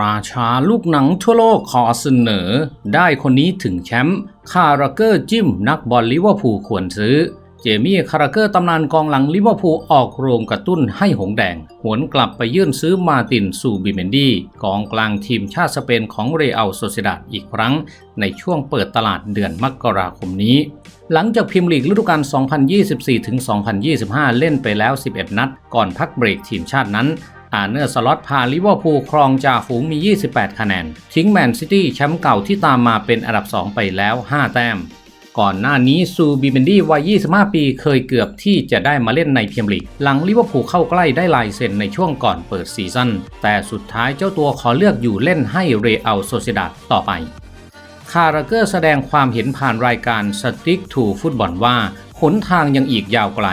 ราชาลูกหนังทั่วโลกขอเสนอ ได้คนนี้ถึงแชมป์คาราเกอร์จิ้มนักบอลลิเวอร์พูลควรซื้อ เจมี่คาราเกอร์ตำนานกองหลังลิเวอร์พูลออกโรงกระตุ้นให้หงแดง หวนกลับไปยื่นซื้อมาตินซูบิเมนดีกองกลางทีมชาติสเปนของเรอัลโซเซดาดอีกครั้ง ในช่วงเปิดตลาดเดือนมกราคมนี้ หลังจากพิมพ์ลีกฤดูกาล2024-2025 เล่นไปแล้ว 11 นัด ก่อนพักเบรกทีมชาตินั้น อาร์เนอร์สล็อตพาลิเวอร์พูลครองจ่าฝูงมี 28 คะแนน ทิ้งแมนซิตี้แชมป์เก่าที่ตามมาเป็นอันดับ 2 ไปแล้ว 5 แต้ม ก่อนหน้านี้ซูบิเบนดี้วัย 25 ปีเคยเกือบที่จะได้มาเล่นในพรีเมียร์ลีก หลังลิเวอร์พูลเข้าใกล้ได้ลายเซ็นในช่วงก่อนเปิดซีซั่น แต่สุดท้ายเจ้าตัวขอเลือกอยู่เล่นให้เรอัลโซเซดาต่อไปคาราเกอร์แสดงความเห็นผ่านรายการ Stick to ฟุตบอลว่าหนทางยังอีกยาวไกล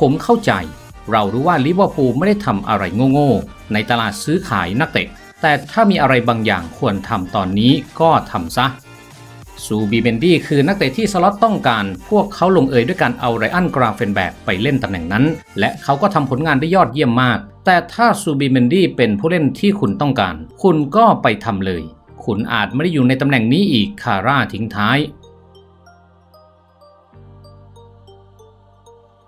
ผมเข้าใจ เรารู้ว่าลิเวอร์พูลไม่ได้ทำอะไรโง่ๆในตลาดซื้อขายนักเตะ แต่ถ้ามีอะไรบางอย่างควรทำตอนนี้ก็ทำซะซูบีเบนดี้คือนักเตะที่สล็อตต้องการ พวกเขาลงเอยด้วยการเอาไรอันกราเฟนแบกไปเล่นตำแหน่งนั้น และเขาก็ทำผลงานได้ยอดเยี่ยมมาก แต่ถ้าซูบีเบนดี้เป็นผู้เล่นที่คุณต้องการ คุณก็ไปทำเลย คุณอาจไม่ได้อยู่ในตำแหน่งนี้อีกคาร่าทิ้งท้าย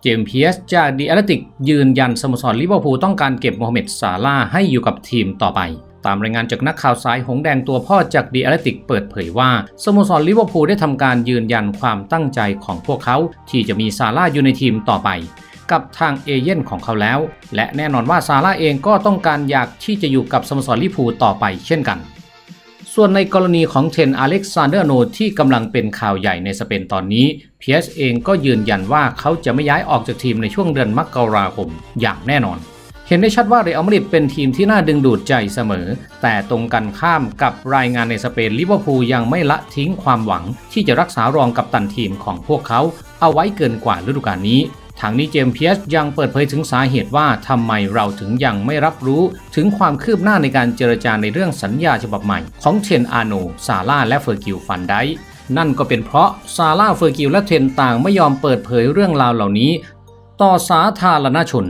จมส์เพียสจากดีแอตติกยืนยันสโมสรลิเวอร์พูลต้องการเก็บโมฮัมเหม็ดซาลาให้อยู่กับทีมต่อไป ตามรายงานจากนักข่าวสายหงแดงตัวพ่อจากดีแอตติกเปิดเผยว่าสโมสรลิเวอร์พูลได้ทำการยืนยันความตั้งใจของพวกเขา ที่จะมีซาลาอยู่ในทีมต่อไป กับทางเอเย่นของเขาแล้ว และแน่นอนว่าซาลาเองก็ต้องการอยากที่จะอยู่กับสโมสรลิเวอร์พูลต่อไปเช่นกัน ส่วนในกรณีของเทนอเล็กซานเดอร์โนที่กำลังเป็นข่าวใหญ่ในสเปนตอนนี้เพียสเองก็ยืนยันว่าเขาจะไม่ย้ายออกจากทีมในช่วงเดือนมกราคมอย่างแน่นอน เห็นได้ชัดว่าเรอัลมาดริดเป็นทีมที่น่าดึงดูดใจเสมอ แต่ตรงกันข้ามกับรายงานในสเปนลิเวอร์พูลยังไม่ละทิ้งความหวัง ที่จะรักษารองกับตันทีมของพวกเขาเอาไว้เกินกว่าฤดูกาลนี้ ทางนี้เจมส์เพียสยังเปิดเผยถึงสาเหตุว่าทำไมเราถึงยังไม่รับรู้ถึงความคืบหน้าในการเจรจาในเรื่องสัญญาฉบับใหม่ ของเทนอาโน ซาร่าและเฟอร์กิลฟันไดนั่นก็เป็นเพราะซาร่าเฟอร์กิลและเทนต่างไม่ยอมเปิดเผยเรื่องราวเหล่านี้ ต่อสาธารณชน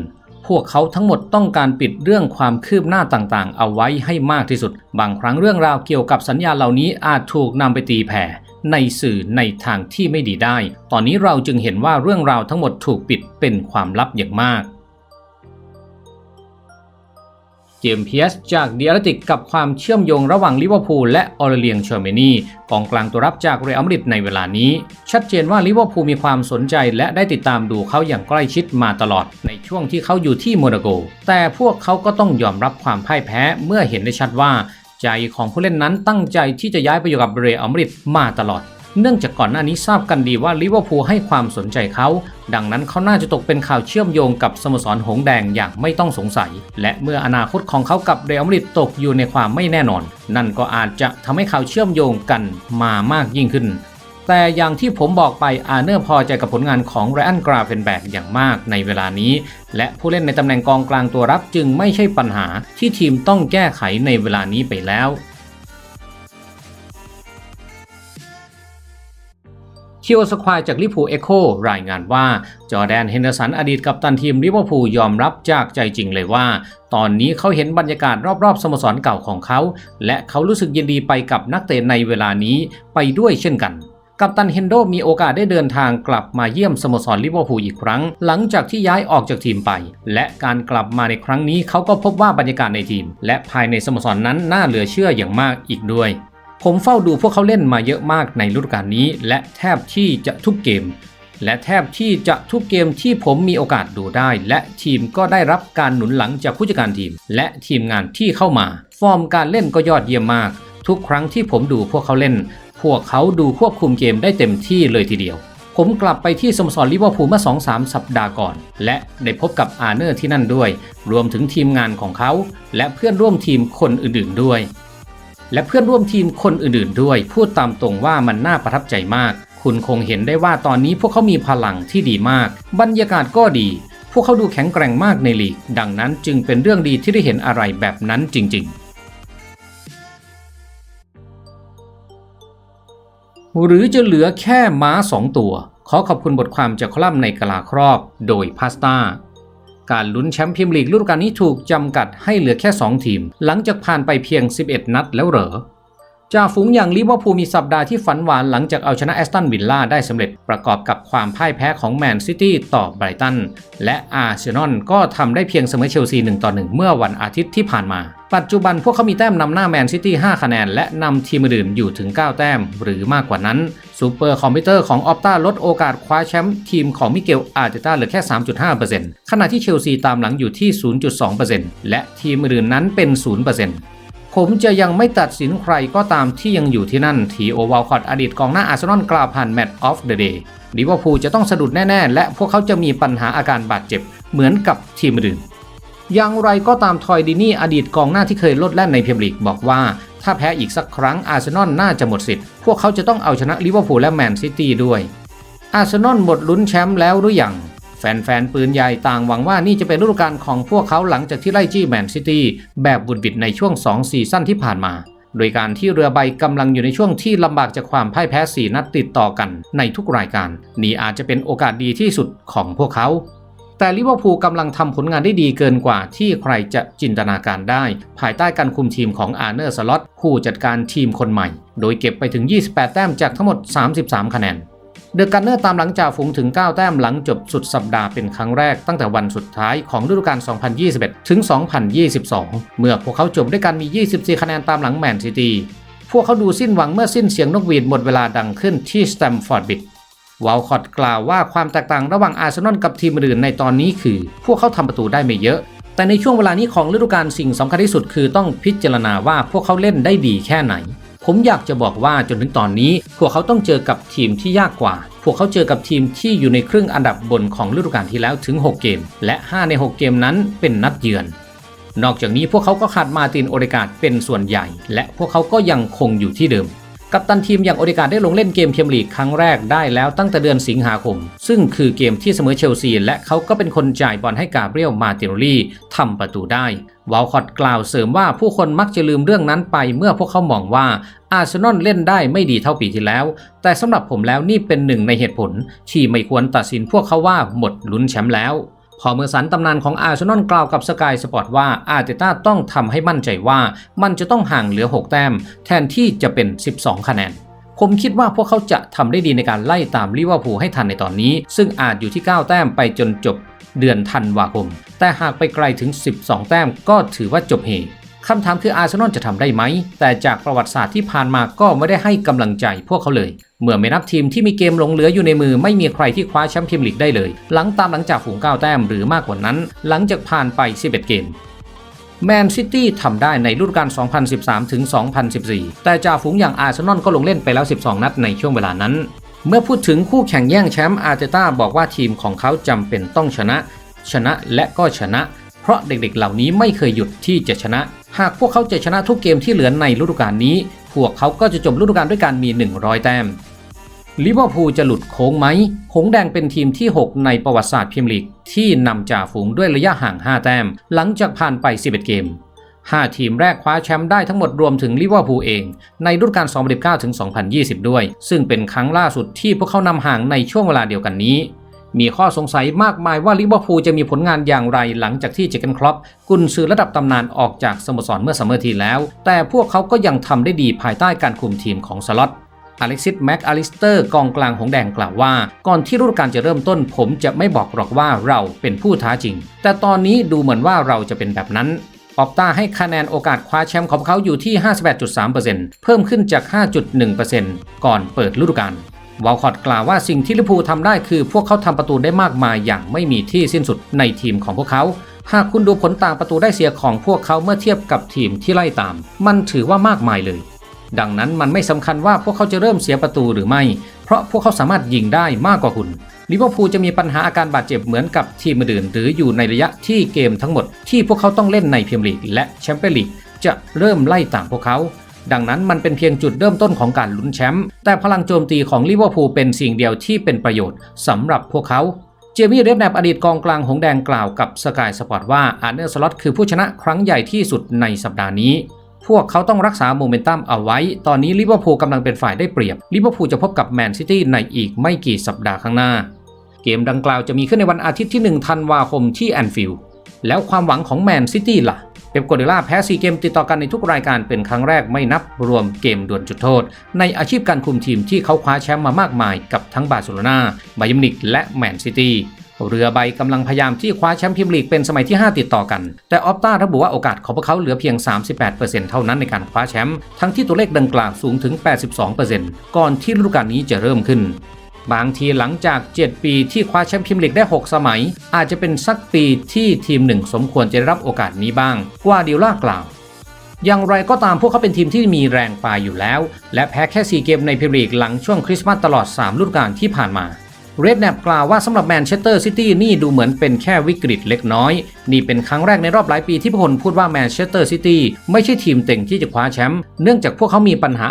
พวกเขาทั้งหมดต้องการปิดเรื่องความคืบหน้าต่างๆ เอาไว้ให้มากที่สุด บางครั้งเรื่องราวเกี่ยวกับสัญญาเหล่านี้อาจถูกนำไปตีแผ่ ในสื่อในทางที่ไม่ดีได้ ตอนนี้เราจึงเห็นว่าเรื่องราวทั้งหมดถูกปิดเป็นความลับอย่างมาก เจมส์เพียสจากเดียร์ติกกับความเชื่อมโยงระหว่างลิเวอร์พูลและออร์เลียงเชอร์เมนีกองกลางตัวรับจากเรอัลมาดริดในเวลานี้ ชัดเจนว่าลิเวอร์พูลมีความสนใจและได้ติดตามดูเขาอย่างใกล้ชิดมาตลอดในช่วงที่เขาอยู่ที่โมนาโก แต่พวกเขาก็ต้องยอมรับความพ่ายแพ้เมื่อเห็นได้ชัดว่า ใจของผู้เล่นนั้นตั้งใจที่จะย้ายไปอยู่กับเรอัลมาดริดมาตลอด เนื่องจากก่อนหน้านี้ทราบกันดีว่าลิเวอร์พูลให้ความสนใจเขา ดังนั้นเขาน่าจะตกเป็นข่าวเชื่อมโยงกับสโมสรหงแดงอย่างไม่ต้องสงสัย และเมื่ออนาคตของเขากับเรอัลมาดริดตกอยู่ในความไม่แน่นอน นั่นก็อาจจะทำให้ข่าวเชื่อมโยงกันมามากยิ่งขึ้น แต่อย่างที่ผมบอกไปอาเนอร์พอใจกับผลงานของไรอันกราเฟนแบกอย่างมากในเวลานี้ และผู้เล่นในตำแหน่งกองกลางตัวรับจึงไม่ใช่ปัญหาที่ทีมต้องแก้ไขในเวลานี้ไปแล้วคิวสควายจากลิพูเอโครายงานว่า จอแดนเฮนเดอร์สันอดีตกัปตันทีมลิเวอร์พูลยอมรับจากใจจริงเลยว่า ตอนนี้เขาเห็นบรรยากาศรอบๆสโมสรเก่าของเขา และเขารู้สึกยินดีไปกับนักเตะในเวลานี้ไปด้วยเช่นกัน กัปตันเฮนโดมีโอกาสได้เดินทางกลับมาเยี่ยมสโมสรลิเวอร์พูลอีกครั้ง หลังจากที่ย้ายออกจากทีมไป และการกลับมาในครั้งนี้เขาก็พบว่าบรรยากาศในทีม และภายในสโมสรนนั้นน่าเหลือเชื่ออย่างมากอีกด้วย ผมเฝ้าดูพวกเขาเล่นมาเยอะมากในฤดูกาลนี้ และแทบที่จะทุกเกม และแทบที่จะทุกเกมที่ผมมีโอกาสดูได้ และทีมก็ได้รับการหนุนหลังจากผู้จัดการทีม และทีมงานที่เข้ามา ฟอร์มการเล่นก็ยอดเยี่ยมมากทุกครั้งที่ผมดูพวกเขาเล่น พวกเขาดูควบคุมเกมได้เต็มที่เลยทีเดียว ผมกลับไปที่สโมสรลิเวอร์พูลเมื่อ 2-3 สัปดาห์ก่อน และได้พบกับอาร์เนอร์ที่นั่นด้วย รวมถึงทีมงานของเขา และเพื่อนร่วมทีมคนอื่นๆด้วย และเพื่อนร่วมทีมคนอื่นๆด้วย พูดตามตรงว่ามันน่าประทับใจมาก คุณคงเห็นได้ว่าตอนนี้พวกเขามีพลังที่ดีมาก บรรยากาศก็ดี พวกเขาดูแข็งแกร่งมากในลีก ดังนั้นจึงเป็นเรื่องดีที่ได้เห็นอะไรแบบนั้นจริง ๆ หรือจะเหลือแค่ม้าสองตัว ขอขอบคุณบทความจากคอลัมน์ในกลาครอบโดยพาสต้าการลุ้นแชมป์พรีเมียร์ลีกฤดูกาลนี้ถูกจำกัดให้เหลือแค่ 2 ทีม หลังจากผ่านไปเพียง 11 นัดแล้วเหรอจ่าฝูงอย่างลิเวอร์พูลมีสัปดาห์ที่ฝันหวานหลังจากเอาชนะแอสตันวิลล่าได้สำเร็จประกอบกับความพ่ายแพ้ของแมนซิตี้ต่อไบรตันและอาร์เซนอลก็ทำได้เพียงเสมอเชลซี1ต่อ1เมื่อวันอาทิตย์ที่ผ่านมา ปัจจุบันพวกเขามีแต้มนำหน้าแมนซิตี้ 5 คะแนน และนำทีมอื่นอยู่ถึง 9 แต้ม หรือมากกว่านั้นซูเปอร์คอมพิวเตอร์ของออปตาลดโอกาสคว้าแชมป์ทีมของมิเกลอาร์เตต้าเหลือแค่ 3.5%ขณะที่เชลซีตามหลังอยู่ที่ 0.2%และทีมอื่นนั้นเป็น 0%ผมจะยังไม่ตัดสินใครก็ตามที่ยังอยู่ที่นั่น ทีโอวาลคอตอดีตกองหน้าอาร์เซนอลกล่าวผ่านแมตช์ออฟเดอะเดย์ลิเวอร์พูลจะต้องสะดุดแน่ ๆ และพวกเขาจะมีปัญหาอาการบาดเจ็บเหมือนกับทีมอื่น อย่างไรก็ตามทอยดินี่อดีตกองหน้าที่เคยลดแล่นในพรีเมียร์ลีกบอกว่า ถ้าแพ้อีกสักครั้งอาร์เซนอลน่าจะหมดสิทธิ์ พวกเขาจะต้องเอาชนะลิเวอร์พูลและแมนซิตี้ด้วย อาร์เซนอลหมดลุ้นแชมป์แล้วหรือยังแฟนๆ ปืนใหญ่ต่างหวังว่านี่จะเป็นฤดูกาลของพวกเขาหลังจากที่ไล่จี้แมนซิตี้แบบบุดบิดในช่วง 2 ซีซั่นที่ผ่านมา โดยการที่เรือใบกำลังอยู่ในช่วงที่ลำบากจากความพ่ายแพ้4นัดติดต่อกันในทุกรายการ นี่อาจจะเป็นโอกาสดีที่สุดของพวกเขา แต่ลิเวอร์พูลกำลังทำผลงานได้ดีเกินกว่าที่ใครจะจินตนาการได้ ภายใต้การคุมทีมของอาร์เนอร์สล็อตผู้จัดการทีมคนใหม่ โดยเก็บไปถึง 28 แต้มจากทั้งหมด 33 คะแนนเดอะกันเนอร์ตามหลังจากฝูงถึง 9 แต้มหลังจบสุดสัปดาห์เป็นครั้งแรกตั้งแต่วันสุดท้ายของฤดูกาล 2021 ถึง 2022 เมื่อพวกเขาจบด้วยการมี 24 คะแนนตามหลังแมนซิตี้พวกเขาดูสิ้นหวังเมื่อสิ้นเสียงนกหวีดหมดเวลาดังขึ้นที่สแตมฟอร์ดบิด วอลคอตกล่าวว่าความแตกต่างระหว่างอาร์เซนอลกับทีมอื่นในตอนนี้คือ พวกเขาทำประตูได้ไม่เยอะ แต่ในช่วงเวลานี้ของฤดูกาลสิ่งสำคัญที่สุดคือต้องพิจารณาว่าพวกเขาเล่นได้ดีแค่ไหน ผมอยากจะบอกว่าจนถึงตอนนี้ พวกเขาต้องเจอกับทีมที่ยากกว่า พวกเขาเจอกับทีมที่อยู่ในครึ่งอันดับบนของฤดูกาลที่แล้วถึง 6 เกม และ 5 ใน 6 เกมนั้นเป็นนัดเยือนนอกจากนี้พวกเขาก็ขาดมาตินโอเดกาดเป็นส่วนใหญ่ และพวกเขาก็ยังคงอยู่ที่เดิม กัปตันทีมอย่างโอเดกาดได้ลงเล่นเกมเมียร์ลีกครั้งแรกได้แล้วตั้งแต่เดือนสิงหาคม ซึ่งคือเกมที่เสมอเชลซีและเขาก็เป็นคนจ่ายบอลให้กาเบรียลมาติโนลีทำประตูได้วอลคอตกล่าวเสริมว่าผู้คนมักจะลืมเรื่องนั้นไปเมื่อพวกเขามองว่าอาร์เซนอลเล่นได้ไม่ดีเท่าปีที่แล้ว แต่สำหรับผมแล้วนี่เป็นหนึ่งในเหตุผลที่ไม่ควรตัดสินพวกเขาว่าหมดลุ้นแชมป์แล้ว พอเมื่อสันตำนานของอาร์เซนอลกล่าวกับสกายสปอร์ตว่าอาร์เตต้าต้องทำให้มั่นใจว่ามันจะต้องห่างเหลือ 6 แต้ม แทนที่จะเป็น 12 คะแนน ผมคิดว่าพวกเขาจะทำได้ดีในการไล่ตามลิเวอร์พูลให้ทันในตอนนี้ ซึ่งอาจอยู่ที่ 9 แต้มไปจนจบเดือนธันวาคม แต่หากไปไกลถึง 12 แต้มก็ถือว่าจบเฮ คำถามคืออาร์เซนอลจะทำได้ไหม แต่จากประวัติศาสตร์ที่ผ่านมาก็ไม่ได้ให้กำลังใจพวกเขาเลย เมื่อไม่นับทีมที่มีเกมหลงเหลืออยู่ในมือไม่มีใครที่คว้าแชมป์พรีเมียร์ลีกได้เลย หลังตามหลังจากฝูง9แต้มหรือมากกว่านั้น หลังจากผ่านไป 11 เกมแมนซิตี้ทำได้ในฤดูกาล 2013 ถึง 2014 แต่จ่าฝูงอย่างอาร์เซนอลก็ลงเล่นไปแล้ว 12 นัดในช่วงเวลานั้น เมื่อพูดถึงคู่แข่งแย่งแชมป์อาร์เตต้าบอกว่าทีมของเขาจำเป็นต้องชนะ ชนะและก็ชนะ เพราะเด็กๆเหล่านี้ไม่เคยหยุดที่จะชนะ หากพวกเขาจะชนะทุกเกมที่เหลือในฤดูกาลนี้ พวกเขาก็จะจบฤดูกาลด้วยการมี 100 แต้มลิเวอร์พูลจะหลุดโค้งไหม หงแดงเป็นทีมที่ 6 ในประวัติศาสตร์พรีเมียร์ลีกที่นำจ่าฝูงด้วยระยะห่าง 5 แต้ม หลังจากผ่านไป 11 เกม 5 ทีมแรกคว้าแชมป์ได้ทั้งหมดรวมถึงลิเวอร์พูลเอง ในฤดูกาล2019ถึง2020 ด้วย ซึ่งเป็นครั้งล่าสุดที่พวกเขานำห่างในช่วงเวลาเดียวกันนี้ มีข้อสงสัยมากมายว่าลิเวอร์พูลจะมีผลงานอย่างไรหลังจากที่เจเกนครอปกุนซือระดับตำนานออกจากสโมสรเมื่อซัมเมอร์ทีแล้ว แต่พวกเขาก็ยังทำได้ดีภายใต้การคุมทีมของสล็อตอเล็กซิสแม็กอลิสเตอร์กองกลางหงแดงกล่าวว่า ก่อนที่ฤดูกาลจะเริ่มต้น ผมจะไม่บอกหรอกว่าเราเป็นผู้ท้าจริง แต่ตอนนี้ดูเหมือนว่าเราจะเป็นแบบนั้นออปตาให้คะแนนโอกาสคว้าแชมป์ของเขาอยู่ที่ 58.3%เพิ่มขึ้นจาก 5.1%ก่อนเปิดฤดูกาล วอลคอตกล่าวว่าสิ่งที่ลิเวอร์พูลทำได้คือพวกเขาทำประตูได้มากมายอย่างไม่มีที่สิ้นสุดในทีมของพวกเขา หากคุณดูผลต่างประตูได้เสียของพวกเขาเมื่อเทียบกับทีมที่ไล่ตาม มันถือว่ามากมายเลย ดังนั้นมันไม่สำคัญว่าพวกเขาจะเริ่มเสียประตูหรือไม่ เพราะพวกเขาสามารถยิงได้มากกว่าคุณลิเวอร์พูลจะมีปัญหาอาการบาดเจ็บเหมือนกับทีมอื่นหรืออยู่ในระยะที่เกมทั้งหมดที่พวกเขาต้องเล่นในพรีเมียร์ลีกและแชมเปี้ยนลีกจะเริ่มไล่ตามพวกเขา ดังนั้นมันเป็นเพียงจุดเริ่มต้นของการลุ้นแชมป์แต่พลังโจมตีของลิเวอร์พูลเป็นสิ่งเดียวที่เป็นประโยชน์สำหรับพวกเขาเจมี่เรดแนบอดีตกองกลางหงแดงกล่าวกับสกายสปอร์ตว่าอาร์เนอร์สล็อตคือผู้ชนะครั้งใหญ่ที่สุดในสัปดาห์นี้ พวกเขาต้องรักษาโมเมนตัมเอาไว้ ตอนนี้ลิเวอร์พูลกำลังเป็นฝ่ายได้เปรียบลิเวอร์พูลจะพบกับแมนซิตี้ในอีกไม่กี่สัปดาห์ข้างหน้า เกมดังกล่าวจะมีขึ้นในวันอาทิตย์ที่ 1 ธันวาคมที่แอนฟิลด์แล้วความหวังของแมนซิตี้ล่ะ เป๊ปโกวาร์ดิล่าแพ้ 4 เกมติดต่อกันในทุกรายการเป็นครั้งแรกไม่นับรวมเกมดวลจุดโทษ ในอาชีพการคุมทีมที่เขาคว้าแชมป์มามากมายกับทั้งบาร์เซโลนาไบายิมิวนิกและแมนซิตี้เรือใบกำลังพยายามที่คว้าแชมป์พรีเมียร์ลีกเป็นสมัยที่ 5 ติดต่อกัน แต่ออฟตาระบุว่าโอกาสของพวกเขาเหลือเพียง 38%เท่านั้นในการคว้าแชมป์ ทั้งที่ตัวเลขดังกล่าวสูงถึง 82%ก่อนที่ฤดูกาลนี้จะเริ่มขึ้น บางทีหลังจาก 7 ปีที่คว้าแชมป์พรีเมียร์ลีกได้ 6 สมัย อาจจะเป็นสักปีที่ทีมหนึ่งสมควรจะได้รับโอกาสนี้บ้างกว่าดิโอล่ากล่าว อย่างไรก็ตามพวกเขาเป็นทีมที่มีแรงปลายอยู่แล้ว และแพ้แค่ 4 เกมในพรีเมียร์ลีกหลังช่วงคริสต์มาสตลอด 3 ฤดูกาลที่ผ่านมาเรดแนบกล่าวว่าสำหรับแมนเชสเตอร์ซิตี้นี่ดูเหมือนเป็นแค่วิกฤตเล็กน้อย นี่เป็นครั้งแรกในรอบหลายปีที่ผู้คนพูดว่าแมนเชสเตอร์ซิตี้ไม่ใช่ทีมเต็งที่จะคว้าแชมป์เนื่องจากพวกเขามีปัญหา